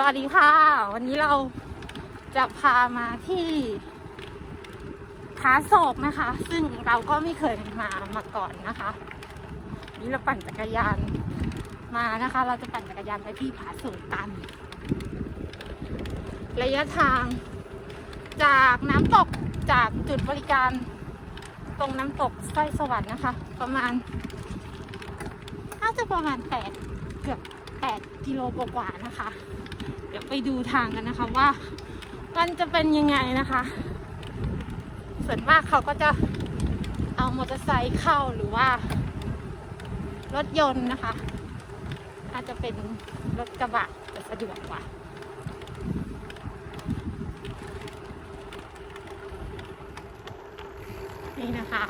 สวัสดีค่ะ วันนี้เราจะพามาที่ผาโศกนะคะ ซึ่งเราก็ไม่เคยมามาก่อนนะคะ นี่เราปั่นจักรยานมานะคะ เราจะปั่นจักรยานไปที่ผาโศกกัน ระยะทางจากน้ำตกจากจุดบริการ ตรงน้ำตกสร้อยสวรรค์นะคะ ประมาณน่าจะประมาณแปดเกือบ แปดกิโลกว่าๆนะคะ เดี๋ยวไปดูทางกันนะคะว่า มันจะเป็นยังไงนะคะ ส่วนมากเขาก็จะเอามอเตอร์ไซค์เข้าหรือว่า รถยนต์นะคะ อาจจะเป็นรถกระบะจะสะดวกกว่านี่นะคะ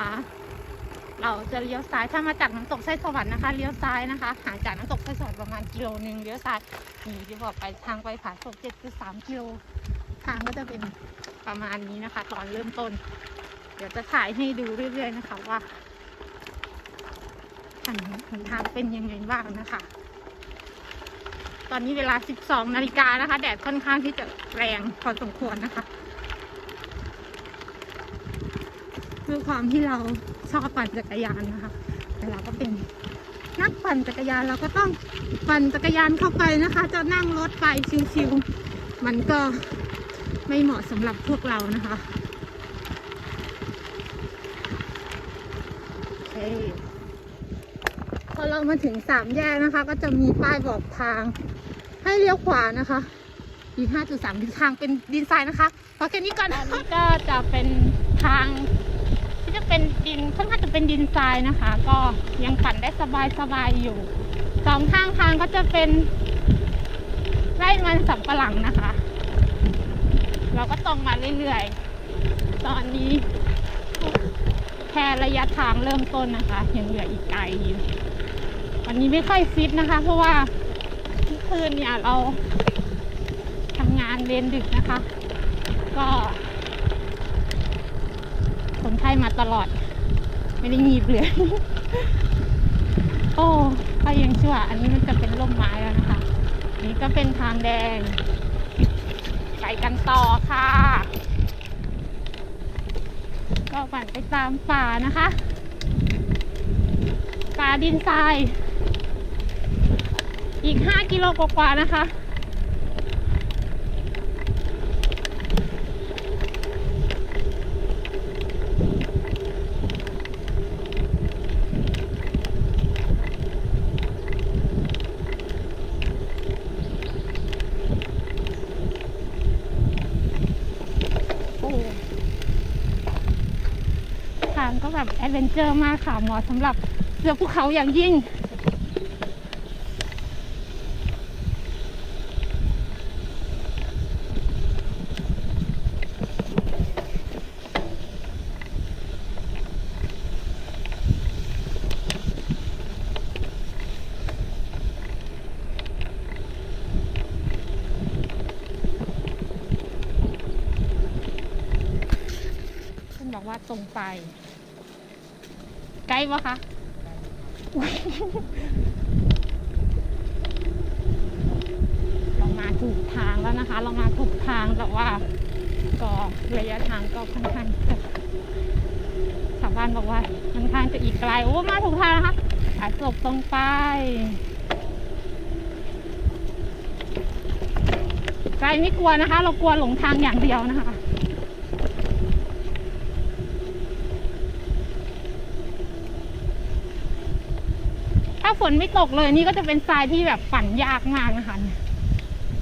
เราจะเลี้ยวซ้ายถ้ามาจากน้ำตกไส้สวรรค์นะคะเลี้ยวซ้ายนะคะห่างจากน้ำตกไส้สวรรค์ประมาณกิโลนึงเลี้ยวซ้ายนี่ที่บอกไปทางไปผาศกเจ็ดจุดสามกิโลทางก็จะเป็นประมาณนี้นะคะ ตอนเริ่มต้น เดี๋ยวจะถ่ายให้ดูเรื่อย ๆ นะคะว่าทางหนทางเป็นยังไงบ้างนะคะ ตอนนี้เวลา 12นาฬิกานะคะ แดดค่อนข้างที่จะแรงพอสมควรนะคะด้วยความที่เรา ชอบปั่นจักรยานนะคะแต่เราก็เป็นนักปั่นจักรยานเราก็ต้องปั่นจักรยานเข้าไปนะคะ จะนั่งรถไปชิวๆมันก็ไม่เหมาะสำหรับพวกเรานะคะโอเคพอเรามาถึงสามแยกนะคะ ก็จะมีป้ายบอกทาง ให้เลี้ยวขวานะคะอีก5.3ทิศทางเป็นดินทรายนะคะพอแค่นี้ก่อนอันนี้ก็จะเป็นทางที่จะเป็น ดินค่อนข้างจะเป็นดินทรายนะคะ ก็ยังปั่นได้สบายสบายๆอยู่สองข้างทางก็จะเป็นไร่มันสำปะหลังนะคะ เราก็ตรงมาเรื่อยๆ ตอนนี้แค่ระยะทางเริ่มต้นนะคะ ยังเหลืออีกไกลอยู่วันนี้ไม่ค่อยฟิตนะคะ เพราะว่าคืนเนี่ยเราทำงานเรียนดึกนะคะ ก็คนไข้มาตลอด ไม่ได้งีบเลยโอ้ก็ยังชั่ว อันนี้มันจะเป็นร่มไม้แล้วนะคะ นี่ก็เป็นทางแดง ไปกันต่อค่ะ ก็ปั่นไปตามป่านะคะ ป่าดินทราย อีก 5 กิโลกว่าๆนะคะ โอ้ทางก็ แบบแอดเวนเจอร์มากค่ะ เหมาะสำหรับเสือภูเขาอย่างยิ่งคุณบอกว่าตรงไป ไกลปะคะเรามาถูกทางแล้วนะคะ เรามาถูกทางแต่ว่า ก็ระยะทางก็ค่อนข้างชาวบ้านบอกว่าค่อนข้างจะอีกไกล โอ้ มาถูกทางนะคะอาศพตรงไปไกลไม่กลัวนะคะ เรากลัวหลงทางอย่างเดียวนะคะ ถ้าฝนไม่ตกเลยนี่ก็จะเป็นทรายที่แบบปั่นยากมากนะคะ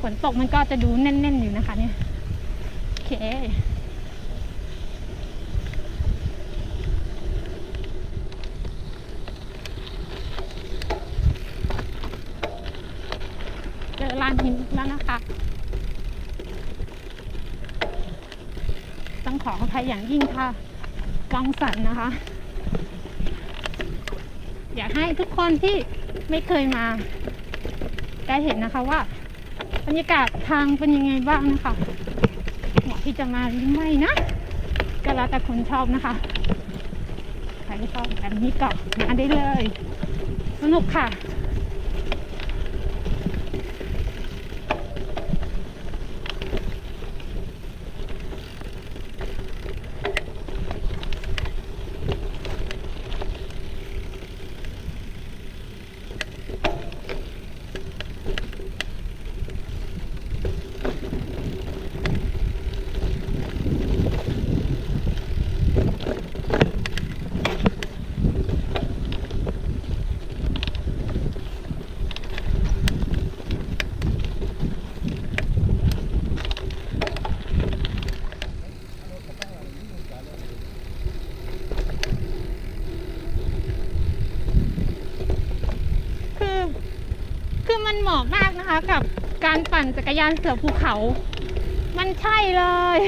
ฝนตกมันก็จะดูแน่นๆอยู่นะคะ เนี่ยโอเคเจอลานหินแล้วนะคะ ต้องขออภัยอย่างยิ่งค่ะวังสันนะคะ อยากให้ทุกคนที่ไม่เคยมา ได้เห็นนะคะว่า บรรยากาศทางเป็นยังไงบ้างนะคะเหมาะที่จะมาหรือไม่นะก็แล้วแต่คนชอบนะคะใครชอบแบบนี้ก็มาได้เลย สนุกค่ะ การปั่นจักรยานเสือภูเขา มันใช่เลย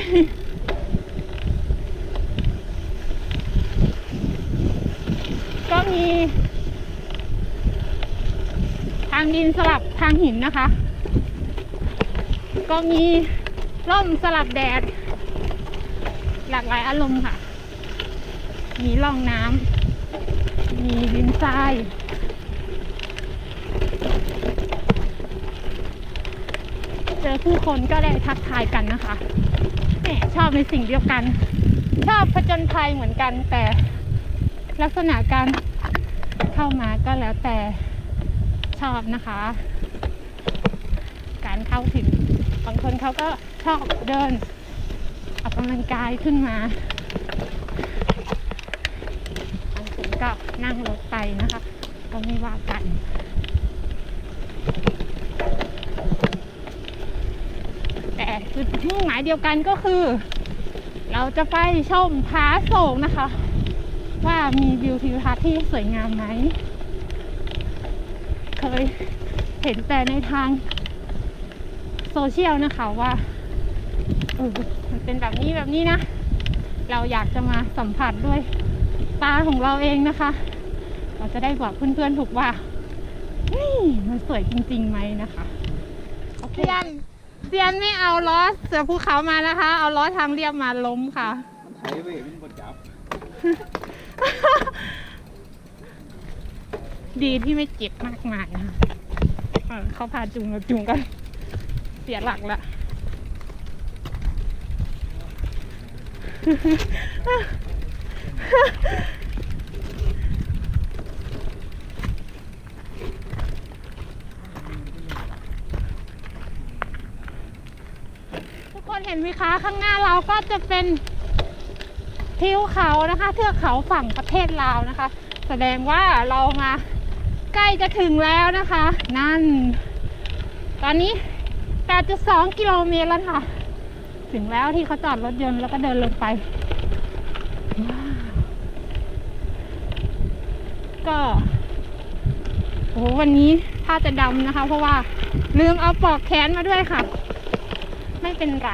ก็มี ทางดินสลับทางหินนะคะ ก็มีร่มสลับแดด หลากหลายอารมณ์ค่ะ มีร่องน้ำมีดินทราย เจ อผู้คนก็ได้ทักทายกันนะคะแหมชอบในสิ่งเดียวกัน ชอบผจญภัยเหมือนกัน แต่ลักษณะการเข้ามาก็แล้วแต่ชอบนะคะ การเข้าถึงบางคนเขาก็ชอบเดินออกกำลังกายขึ้นมาบางคนก็นั่งรถไปนะคะ ก็ไม่ว่ากัน แต่ จุดมุ่งหมายเดียวกันก็คือ เราจะไปชมผาโศกนะคะ ว่ามีวิวทิวทัศน์ที่สวยงามไหม เคยเห็นแต่ในทาง โซเชียลนะคะว่าเออมันเป็นแบบนี้แบบนี้นะ เราอยากจะมาสัมผัสด้วยตาของเราเองนะคะ เราจะได้บอกเพื่อนๆถูกว่า นี่มันสวยจริงๆไหมนะคะ โอเค เซียนไม่เอาล้อเสือภูเขามานะคะ เอาล้อทางเรียบมาล้มค่ะมันไถไปมันบ่จับดีที่ไม่เจ็บมากมายนะคะเออเขาพาจุงเราจุงกัน เสียหลักละ ทุกคนเห็นไหมคะ ข้างหน้าเราก็จะเป็นทิวเขานะคะ เทือกเขาฝั่งประเทศลาวนะคะ แสดงว่าเรามาใกล้จะถึงแล้วนะคะ นั่น ตอนนี้ 8.2 กิโลเมตรแล้วค่ะ ถึงแล้วที่เขาจอดรถยนต์แล้วก็เดินลงไป ก็โอ้โหวันนี้ถ้าจะดำนะคะ เพราะว่าลืมเอาปลอกแขนมาด้วยค่ะ ไม่เป็นไร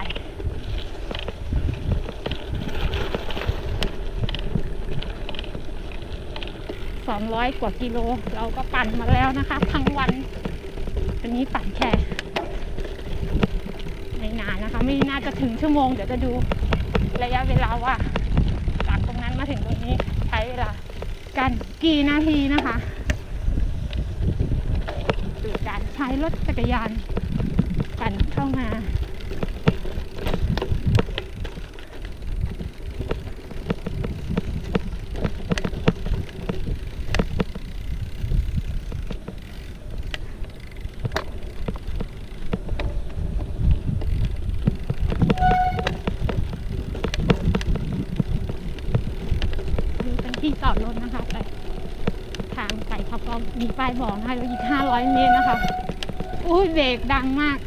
สองร้อยกว่ากิโล เราก็ปั่นมาแล้วนะคะ ทั้งวันวันนี้ปั่นแค่ไม่นานนะคะ ไม่น่าจะถึงชั่วโมง เดี๋ยวจะดูระยะเวลาว่า จากตรงนั้นมาถึงตรงนี้ใช้เวลากันกี่นาทีนะคะดูการใช้รถจักรยานปั่นเข้ามา ที่จอดรถนะคะ แต่ทางไปเขาก็มีป้ายบอกนะคะแล้วอีก 500 เมตรนะคะอุ้ยเบรกดังมาก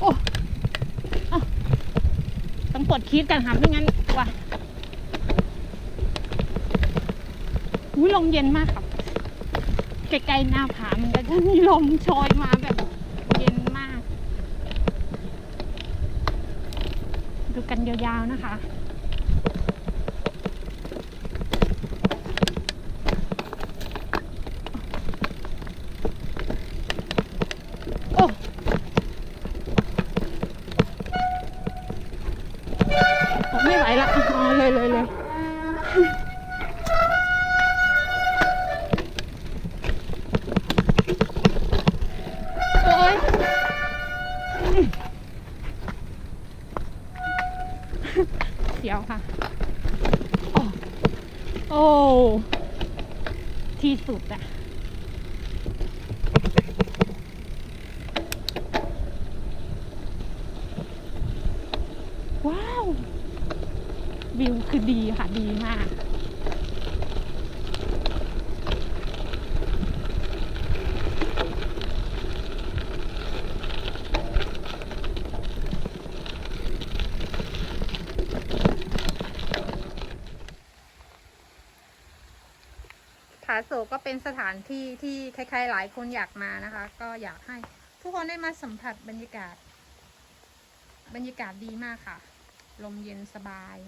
โอ้ต้องปลดคีดกันค่ะไม่งั้นว่ะอุ้ยลมเย็นมากค่ะใกลๆหน้าผามันก็จะมีลมโชยมาแบบเย็นมาก ดูกันยาวๆนะคะโอ้ผมไม่ไหวละอ๋อเลยเลยเลยโอ้ยเสียวค่ะ โอ้โอ้ ที่สุดอะว้าว วิวคือดีค่ะ ดีมาก ผาโศกก็เป็นสถานที่ที่ใครๆหลายคนอยากมานะคะ ก็อยากให้ทุกคนได้มาสัมผัสบรรยากาศ บรรยากาศดีมากค่ะ ลมเย็นสบาย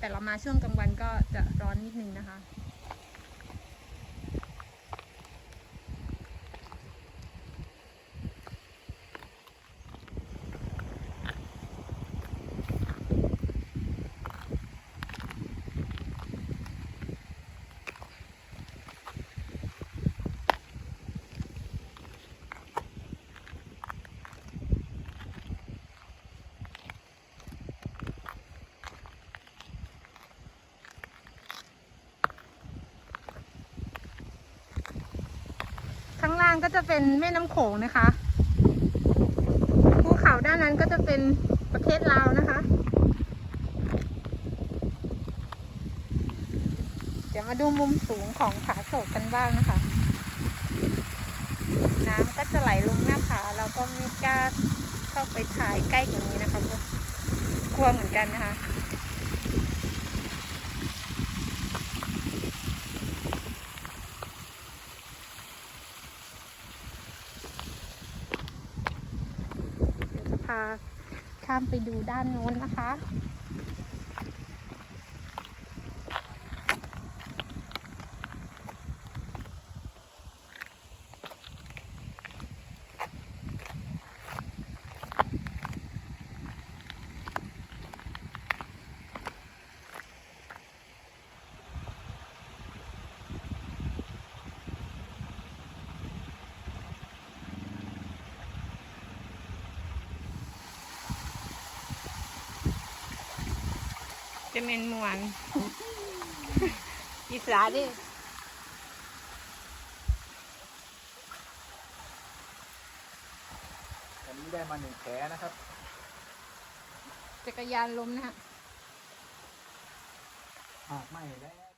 แต่เรามาช่วงกลางวันก็จะร้อนนิดนึงนะคะ ก็จะเป็นแม่น้ำโขงนะคะภูเขาด้านนั้นก็จะเป็นประเทศลาวนะคะ เดี๋ยวมาดูมุมสูงของผาโศกกันบ้างนะคะ น้ำก็จะไหลลงหน้าผาเราก็ไม่กล้าเข้าไปถ่ายใกล้กว่านี้นะคะเพราะกลัวเหมือนกันนะคะ เดี๋ยวจะ พาข้ามไปดูด้านโน้นนะคะ จะเป็นมวนอีสาดิอันนี้ได้มาหนึ่งแผลนะครับ จักรยานล้มนะฮะหากไม่แล้ว